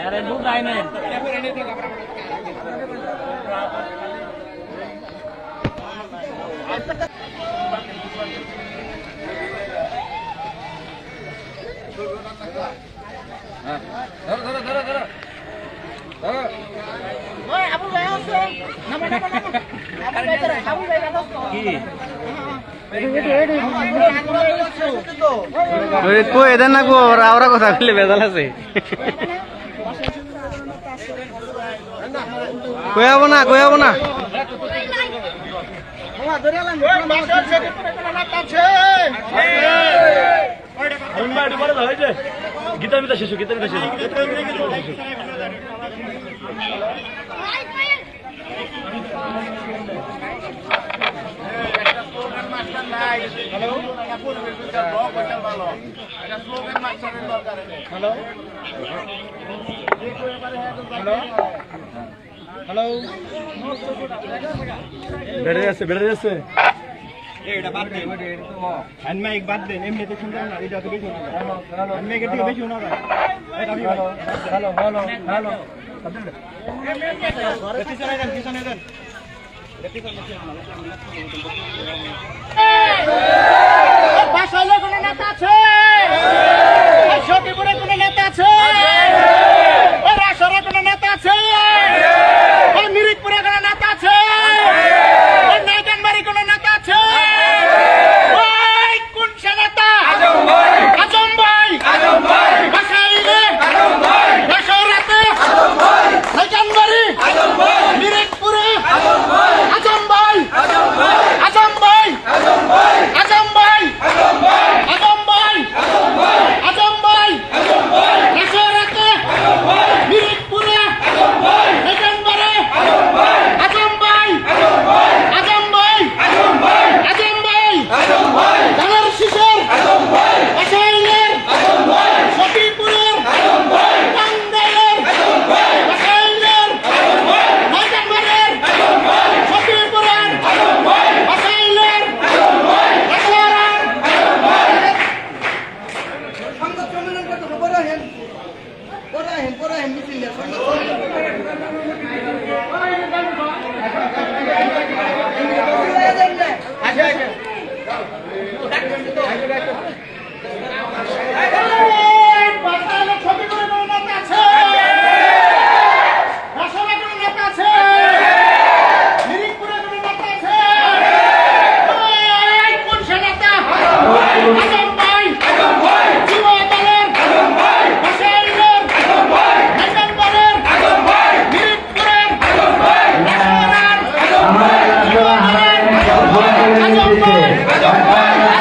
আরে দুধ আয় না কই? এদের না ওরা ওরা কথা বললে বেজাল আছে। কই না, কই হব না? গীতা মিতা শেষ গীতা মিতা শেষ বেড়ে যাচ্ছে বেড়ে যাচ্ছে। হ্যান্ডমাইক বাদ দেন এমনিতে শুনতাম না এটা তো বেশি হ্যান্ডমাইকের থেকে বেশি শোনা যায়। হ্যালো হ্যালো হ্যালো পিছনে দেন পিছনে দেন। পরে হেন পরে হেন মিছিল